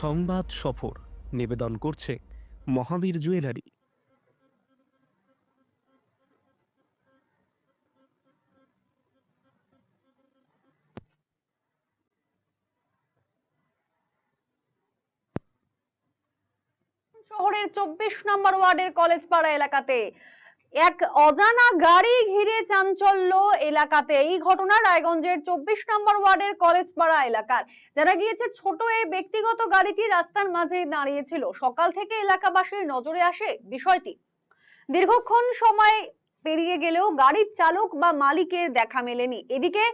সংবাদ সফর নিবেদন করছে মহাবীর জুয়েলারি। শহরের চব্বিশ নম্বর ওয়ার্ডের কলেজ পাড়া এলাকাতে এক অজানা গাড়ি ঘিরে চাঞ্চল্য এলাকাতে। এই ঘটনা রায়গঞ্জের চব্বিশ নম্বর ওয়ার্ডের কলেজপাড়া এলাকার। যারা গিয়েছে, ছোট এই ব্যক্তিগত গাড়িটি রাস্তার মাঝে দাঁড়িয়েছিল। সকাল থেকে এলাকাবাসীর নজরে আসে বিষয়টি। দীর্ঘক্ষণ সময় পেরিয়ে গেলেও গাড়ির চালক বা মালিকের দেখা মেলেনি। এদিকে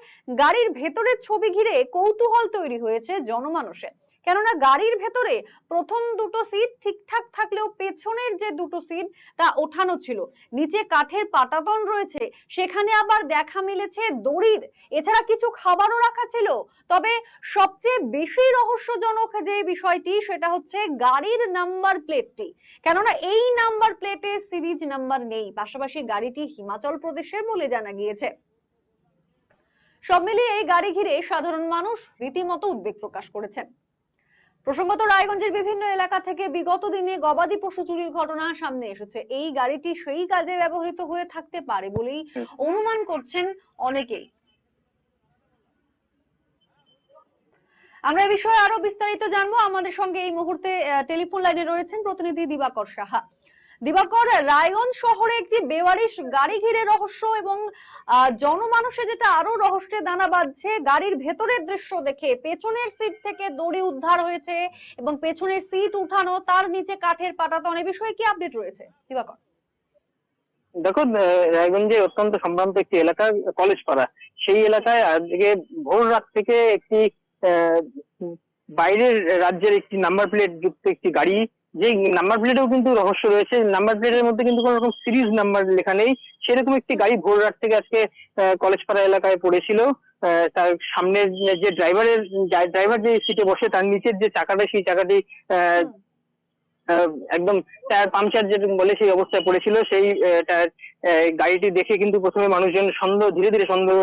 গাড়ির ভেতরের ছবি ঘিরে কৌতূহল তৈরি হয়েছে জনমানুষে। কেননা গাড়ির ভেতরে প্রথম দুটো সিট ঠিকঠাক থাকলেও পেছনের যে দুটো সিট, তা ওঠানো ছিল। নিচে কাঠের পাটাতন রয়েছে, সেখানে আবার দেখা মিলেছে দড়ির। এছাড়া কিছু খাবারও রাখা ছিল। তবে সবচেয়ে বেশি রহস্যজনক যে বিষয়টি, সেটা হচ্ছে গাড়ির নাম্বার প্লেটটি। কেননা এই নাম্বার প্লেটে সিরিজ নাম্বার নেই। পাশাপাশি গাড়িটি হিমাচল প্রদেশের বলে জানা গিয়েছে। সব মিলিয়ে এই গাড়ি ঘিরে সাধারণ মানুষ রীতিমতো উদ্বেগ প্রকাশ করেছেন। প্রসঙ্গত রায়গঞ্জের বিভিন্ন এলাকা থেকে বিগত দিনে গবাদি পশু চুরির ঘটনা সামনে এসেছে। এই গাড়িটি সেই কাজে ব্যবহৃত হয়ে থাকতে পারে বলেই অনুমান করছেন অনেকেই। আমরা এই বিষয়ে আরও বিস্তারিত জানব। আমাদের সঙ্গে এই মুহূর্তে টেলিফোন লাইনে রয়েছেন প্রতিনিধি দিবাকর সাহা। দিবাকর, রায়গঞ্জ শহরে একটি বেওয়ারিশ গাড়ি ঘিরে রহস্য এবং জনমানুষে যেটা আরও রহস্যে দানা বাঁধছে, গাড়ির ভেতরের দৃশ্য দেখে পেছনের সিট থেকে দড়ি উদ্ধার হয়েছে এবং পেছনের সিট উঠানো, তার নিচে কাঠের পাটাতন, এ বিষয়ে কি আপডেট রয়েছে? দিবাকর। দেখো রায়গঞ্জে অত্যন্ত সম্ভ্রান্ত একটি এলাকা, কলেজ পাড়া। সেই এলাকায় আজকে ভোর রাত থেকে একটি বাইরের রাজ্যের একটি নাম্বার প্লেট যুক্ত একটি গাড়ি যে নাম্বার প্লেটেও কিন্তু রহস্য রয়েছে। নাম্বার প্লেটের মধ্যে কিন্তু কোনো রকম সিরিজ নাম্বার লেখা নেই। সেরকম একটি গাড়ি ভোর রাত থেকে আজকে আহ, কলেজ পাড়া এলাকায় পড়েছিল। তার সামনের যে ড্রাইভারের ড্রাইভার যে সিটে বসে তার নিচের যে চাকাটা সেই চাকাটি আহ, আহ, একদম টায়ার পাংচার যেটা বলে সেই অবস্থায় পড়েছিল। সেই টায়ার আহ, গাড়িটি দেখে কিন্তু প্রথমে মানুষজন সন্দেহ ধীরে ধীরে সন্দেহ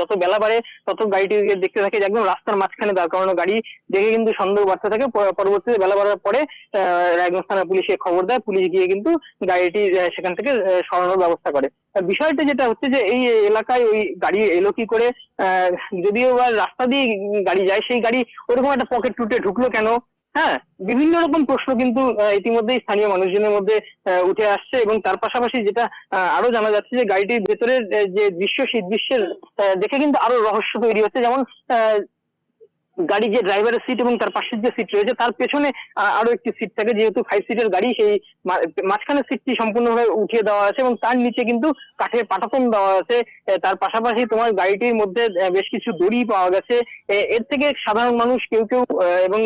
যত বেলা বাড়ে, তত গাড়িটিকে দেখতে থাকে একদম রাস্তার মাঝখানে দাঁড় করানো গাড়ি। দেখে কিন্তু সন্দেহ বাড়তে থাকে। পরবর্তীতে বেলা বাড়ার পরে রায়গঞ্জ থানা পুলিশে খবর দেয়। পুলিশ গিয়ে কিন্তু গাড়িটি সেখান থেকে সরানোর ব্যবস্থা করে। বিষয়টা যেটা হচ্ছে যে, এই এলাকায় ওই গাড়ি এলো কি করে? যদিও বা রাস্তা দিয়ে গাড়ি যায়, সেই গাড়ি ওরকম একটা পকেট টুটে ঢুকলো কেন? হ্যাঁ বিভিন্ন রকম প্রশ্ন কিন্তু ইতিমধ্যেই স্থানীয় মানুষজনের মধ্যে উঠে আসছে এবং তার পাশাপাশি যেটা আরও জানা যাচ্ছে যে গাড়িটির ভেতরের যে দৃশ্য, সেই দৃশ্যের দেখে কিন্তু আরও রহস্য তৈরি হচ্ছে। যেমন গাড়ি যে ড্রাইভারের সিট এবং তার পাশের যে সিট রয়েছে, তার পেছনে আরও একটি সিট থাকে। যেহেতু ফাইভ সিটের গাড়ি, সেই মাঝখানের সিটটি সম্পূর্ণভাবে উঠিয়ে দেওয়া আছে এবং তার নিচে কিন্তু কাঠের পাটাতন দেওয়া আছে তার পাশাপাশি তোমার গাড়িটির মধ্যে বেশ কিছু দড়ি পাওয়া গেছে। এর থেকে সাধারণ মানুষ কেউ কেউ এবং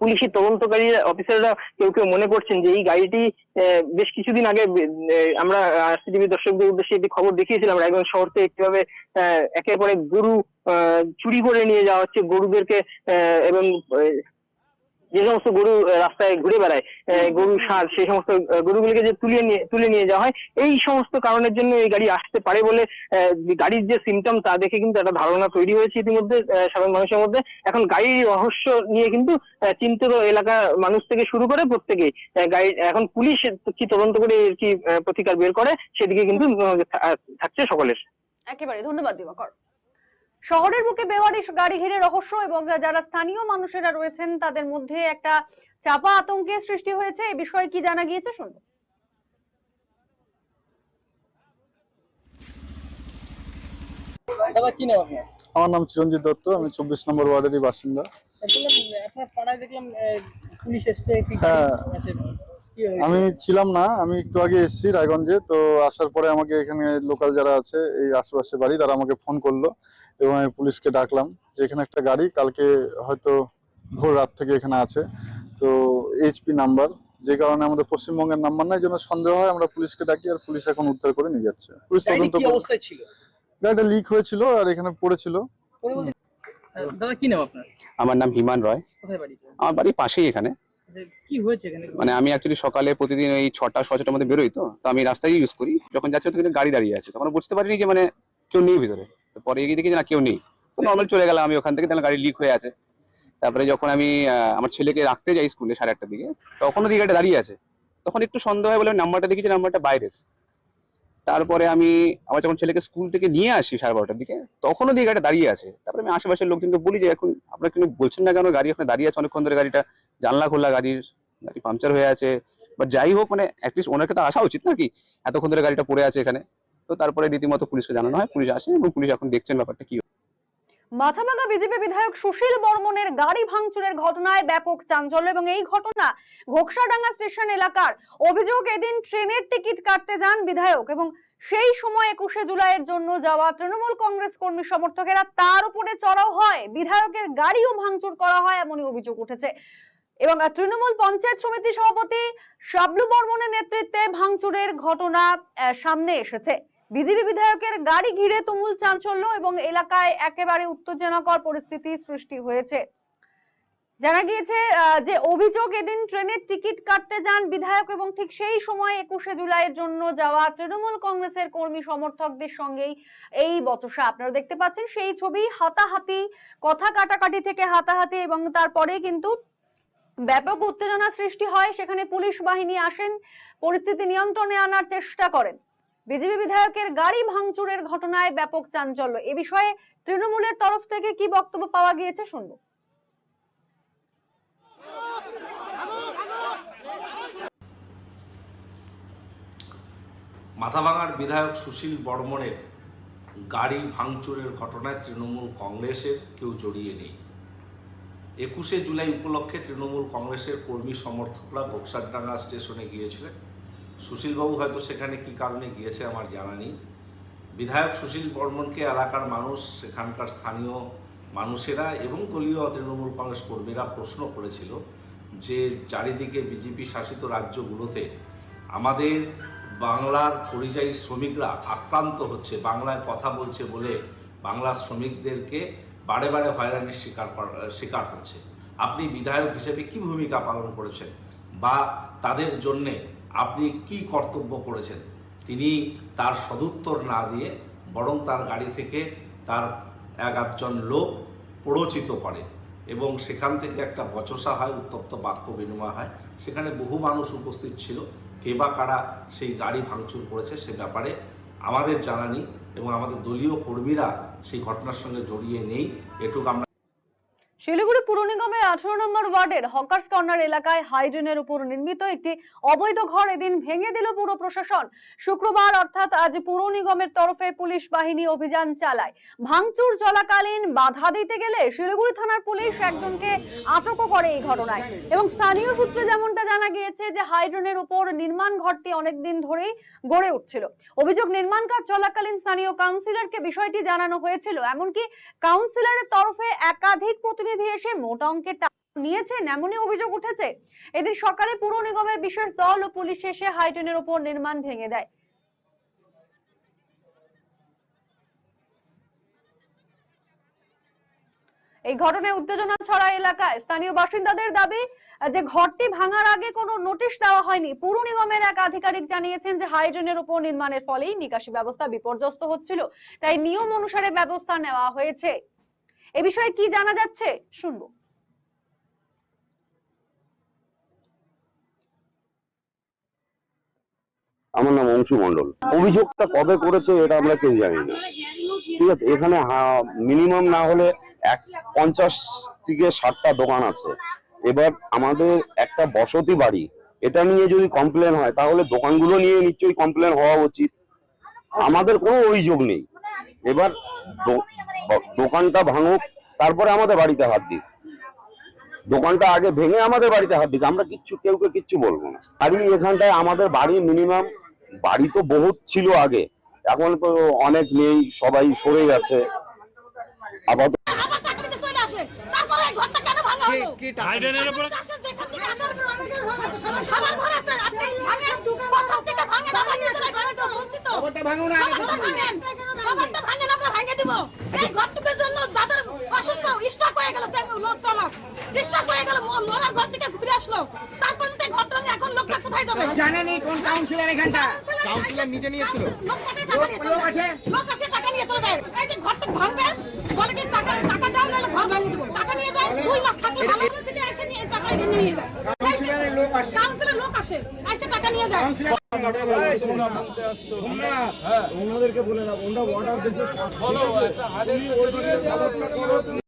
পুলিশি তদন্তকারী অফিসাররা কেউ কেউ মনে করছেন যে এই গাড়িটি বেশ কিছুদিন আগে আমরা সিটিভি দর্শকদের উদ্দেশ্যে একটি খবর দেখিয়েছিলাম, রায়গঞ্জ শহর থেকে কীভাবে একের পরে গরু চুরি করে নিয়ে যাওয়া হচ্ছে গরুদেরকে এবং যে সমস্ত গরু রাস্তায় ঘুরে বেড়ায় গরু ষাঁড় সেই সমস্ত গরুগুলিকে যে তুলে নিয়ে তুলে নিয়ে যাওয়া হয় এই সমস্ত কারণের জন্য এই গাড়ি আসতে পারে বলে গাড়ির যে সিমটম তা দেখে কিন্তু একটা ধারণা তৈরি হয়েছে ইতিমধ্যে সাধারণ মানুষের মধ্যে। এখন গাড়ির রহস্য নিয়ে কিন্তু চিন্তিত এলাকা মানুষ থেকে শুরু করে প্রত্যেকেই গাড়ি এখন পুলিশ কি তদন্ত করে এর কি প্রতিকার বের করে সেদিকে কিন্তু থাকছে সকলের। একেবারে ধন্যবাদ দিবাকর। শহরের বুকে বেওয়ারিশ গাড়ি ঘিরে রহস্য এবং যারা স্থানীয় মানুষেরা রয়েছেন তাদের মধ্যে একটা চাপা আতঙ্কের সৃষ্টি হয়েছে। এই বিষয়ে কি জানা গিয়েছে? শুনব দাদা কি নাম আপনার? আমার নাম চিরঞ্জিত দত্ত আমি চব্বিশ নম্বর ওয়ার্ডেরই বাসিন্দা। আপনার পাড়ায় দেখলাম পুলিশ এসছে হ্যাঁ। আমি ছিলাম না আমি একটু আগে এসেছি রায়গঞ্জে তো আসার পরে আমাকে এখানে লোকাল যারা আছে এই আশেপাশে বাড়ি তারা আমাকে ফোন করল এবং আমি পুলিশকে ডাকলাম যে এখানে একটা গাড়ি কালকে হয়তো ভোর রাত থেকে এখানে আছে। তো এইচপি নাম্বার যে কারণে আমাদের পশ্চিমবঙ্গের নাম্বার নাই জন্য সন্দেহ হয় আমরা পুলিশকে ডাকি আর পুলিশ এখন উদ্ধার করে নিয়ে যাচ্ছে। পুলিশ তদন্ত অবস্থায় ছিল? গাড়িটা লিক হয়েছিল আর এখানে পড়েছিল। পরে বলছে- আহ, দাদা কি নাম আপনার? আমার নাম হিমান রয়। আমার বাড়ি পাশেই এখানে। এখানে? মানে আমি অ্যাকচুয়ালি সকালে প্রতিদিন এই ছটা সাড়ে ছটার মধ্যে বেরোই তো তো আমি রাস্তায় ইউজ করি। যখন যাচ্ছি তো গাড়ি দাঁড়িয়ে আছে। তখন বুঝতে পারিনি যে মানে কেউ নেই ভিতরে। পরে এগিয়ে দেখি যে না, কেউ নেই। তো নর্মাল চলে গেলাম আমি ওখান থেকে, তাহলে গাড়ি লিক হয়ে আছে। তারপরে যখন আমি আমার ছেলেকে রাখতে যাই স্কুলে সাড়ে আটটার দিকে, তখনও দিকে দাঁড়িয়ে আছে। তখন একটু সন্দেহ হয় বলে নাম্বারটা দেখেছি নাম্বারটা বাইরের। তারপরে আমি আবার যখন ছেলেকে স্কুল থেকে নিয়ে আসি সাড়ে বারোটার দিকে, তখনও দিকে গাড়িটা দাঁড়িয়ে আছে। তারপরে আমি আশেপাশের লোকজনকে বলি যে, এখন আপনারা কিন্তু বলছেন না কেন? গাড়ি ওখানে দাঁড়িয়ে আছে, অনেকক্ষণ ধরে গাড়িটা জানলা খোলা, গাড়ির, গাড়ি পাংচার হয়ে আছে। বা যাই হোক মানে অ্যাটলিস্ট ওনাকে তো আসা উচিত নাকি? এতক্ষণ ধরে গাড়িটা পড়ে আছে এখানে। তো তারপরে রীতিমতো পুলিশকে জানানো হয়। পুলিশ আসে এবং পুলিশ এখন দেখছেন ব্যাপারটা কি। মাথাভাঙা বিজেপি বিধায়ক সুশীল বর্মনের গাড়ি ভাঙচুরের ঘটনায় ব্যাপক চাঞ্চল্য এবং এই ঘটনা ঘোকসাডাঙ্গা স্টেশন এলাকার অভিযোগ এদিন ট্রেনের টিকিট কাটতে যান বিধায়ক এবং সেই সময় একুশে জুলাইয়ের জন্য যাওয়া তৃণমূল কংগ্রেস কর্মী সমর্থকেরা তার উপরে চড়াও হয়। বিধায়কের গাড়িও ভাঙচুর করা হয় এমনই অভিযোগ উঠেছে। এবং তৃণমূল পঞ্চায়েত সমিতি সভাপতি শাবলু বর্মনের নেতৃত্বে ভাঙচুরের ঘটনা সামনে এসেছে। বিজেপি বিধায়কের গাড়ি ঘিরে তুমুল চাঞ্চল্য এবং এলাকায় একেবারে উত্তেজনাকর পরিস্থিতি সৃষ্টি হয়েছে। জানা গিয়েছে যে অভিযোগ এদিন ট্রেনের টিকিট কাটতে যান বিধায়ক এবং ঠিক সেই সময় একুশে জুলাইয়ের জন্য যাওয়া তৃণমূল কংগ্রেসের কর্মী সমর্থকদের সঙ্গেই এই বচসা। আপনারা দেখতে পাচ্ছেন, সেই ছবি হাতাহাতি, কথা কাটাকাটি থেকে হাতাহাতি এবং তারপরে কিন্তু ব্যাপক উত্তেজনা সৃষ্টি হয়, সেখানে পুলিশ বাহিনী আসেন, পরিস্থিতি নিয়ন্ত্রণে আনার চেষ্টা করেন। বিজেপি বিধায়কের গাড়ি ভাঙচুরের ঘটনায় ব্যাপক চাঞ্চল্য। এ বিষয়ে তৃণমূলের তরফ থেকে কি বক্তব্য পাওয়া গিয়েছে শুনব। মাথাভাঙার বিধায়ক সুশীল বর্মনের গাড়ি ভাঙচুরের ঘটনায় তৃণমূল কংগ্রেসের কেউ জড়িয়ে নেই। একুশে জুলাই উপলক্ষে তৃণমূল কংগ্রেসের কর্মী সমর্থকরা ঘোকসারডাঙ্গা স্টেশনে গিয়েছিলেন। সুশীলবাবু হয়তো সেখানে কি কারণে গিয়েছে আমার জানা নেই। বিধায়ক সুশীল বর্মনকে এলাকার মানুষ, সেখানকার স্থানীয় মানুষেরা এবং দলীয় তৃণমূল কংগ্রেস কর্মীরা প্রশ্ন করেছিল যে চারিদিকে বিজেপি শাসিত রাজ্যগুলোতে আমাদের বাংলার পরিযায়ী শ্রমিকরা আক্রান্ত হচ্ছে, বাংলায় কথা বলছে বলে বাংলার শ্রমিকদেরকে বারে বারে হয়রানির শিকার শিকার হচ্ছে। আপনি বিধায়ক হিসেবে কি ভূমিকা পালন করেছেন? বা তাদের জন্যে আপনি কি কর্তব্য করেছেন? তিনি তার সদুত্তর না দিয়ে বরং তার গাড়ি থেকে তার এক আধজন লোক প্ররোচিত করে এবং সেখান থেকে একটা বচসা হয়, উত্তপ্ত বাক্য বিনিময় হয়। সেখানে বহু মানুষ উপস্থিত ছিল। কে বা কারা সেই গাড়ি ভাঙচুর করেছে সে ব্যাপারে আমাদের জানা নেই এবং আমাদের দলীয় কর্মীরা সেই ঘটনার সঙ্গে জড়িয়ে নেই। এটুকু আমরা শিলিগুড়ি পুর নিগমের আঠারো নম্বর ওয়ার্ডের হকার্স কর্নার এলাকায় হাইড্রেনের উপর নির্মিত একটি অবৈধ ঘর এদিন ভেঙে দিল পুর প্রশাসন। শুক্রবার অর্থাৎ আজ পুর নিগমের তরফে পুলিশ বাহিনী অভিযান চালায়। ভাঙচুর চলাকালীন বাধা দিতে গেলে শিলিগুড়ি থানার পুলিশ একজনকে আটকও করে এই ঘটনায়। এবং স্থানীয় সূত্রে যেমনটা জানা গিয়েছে যে হাইড্রেনের উপর নির্মাণ ঘরটি অনেকদিন ধরেই গড়ে উঠছিল। অভিযোগ নির্মাণ কাজ চলাকালীন স্থানীয় কাউন্সিলরকে বিষয়টি জানানো হয়েছিল। এমনকি কাউন্সিলরের তরফে একাধিক প্রতিনিধি এসে মোটা অঙ্কের নিয়েছেন, এমনই অভিযোগ উঠেছে। এদিন সকালে পুর নিগমের বিশেষ দল ও পুলিশ এসে হাইটেনের উপর নির্মাণ ভেঙে দেয়। এই ঘটনায় উত্তেজনা ছড়ায় এলাকায়। স্থানীয় বাসিন্দাদের দাবি, যে ঘরটি ভাঙার আগে কোনো নোটিশ দেওয়া হয়নি। পুর নিগমের এক আধিকারিক জানিয়েছেন যে হাইড্রেনের উপর নির্মাণের ফলেই নিকাশি ব্যবস্থা বিপর্যস্ত হচ্ছিল। তাই নিয়ম অনুসারে ব্যবস্থা নেওয়া হয়েছে। এ বিষয়ে কি জানা যাচ্ছে? শুনব। আমার নাম অংশু মন্ডল অভিযোগটা কবে করেছে এটা আমরা কেউ জানি না। ঠিক আছে, এখানে মিনিমাম না হলে এক পঞ্চাশ থেকে ষাটটা দোকান আছে। এবার আমাদের একটা বসতি বাড়ি, এটা নিয়ে যদি কমপ্লেন হয়, তাহলে দোকানগুলো নিয়ে নিশ্চয়ই কমপ্লেন হওয়া উচিত। আমাদের কোনো অভিযোগ নেই। এবার দো- দোকানটা ভাঙুক তারপরে আমাদের বাড়িতে হাত দিক। দোকানটা আগে ভেঙে আমাদের বাড়িতে হাত দিক আমরা কিচ্ছু কেউকে কিচ্ছু বলব না। বাড়ি এখানটায় আমাদের বাড়ি মিনিমাম বাড়ি তো বহুত ছিল আগে এখন তো অনেক নেই সবাই সরে গেছে। আপাতত আবার টাকা দিতে চলে আসে তারপরে এই ঘরটা কেন ভাঙা হলো? হাইডেনের উপর যেখান থেকে আসার পর অনেকের ঘর আছে সবার সবার ঘর আছে আপনি ভাঙেন। খবরটা খবরটা ভাঙেন আমরা ভাঙে দিব। এই ঘরটুকুর জন্য দাদার অসুস্থ স্টক হয়ে গেল সে লোকটা আমার। স্টক হয়ে গেল মরার ঘর থেকে ঘুরে আসলো। তারপর যদি ঘরটা এখন লোকটা কোথায় যাবে? জানেনি কোন কাউন্সিলর এখানটা? কাউন্সিলর নিজে নিয়ে ছিল টাকা নিয়ে চলে লোক আছে? লোক টাকা নিয়ে চলে যায়। এই যে ঘরটা ভাঙবে বলে কি টাকা টাকা দাও নাহলে ঘর ভাঙিয়ে দেবো টাকা নিয়ে যায় দুই মাস থাকলে ভালো করে থেকে এসে নিয়ে টাকা এখানে নিয়ে যায় কাউন্সিলরের লোক আসে কাউন্সিলরের লোক আসে এসে টাকা নিয়ে যায় ওনাদেরকে বলে দাও ওনারা অর্ডার দিয়েছে বলো একটা হাজার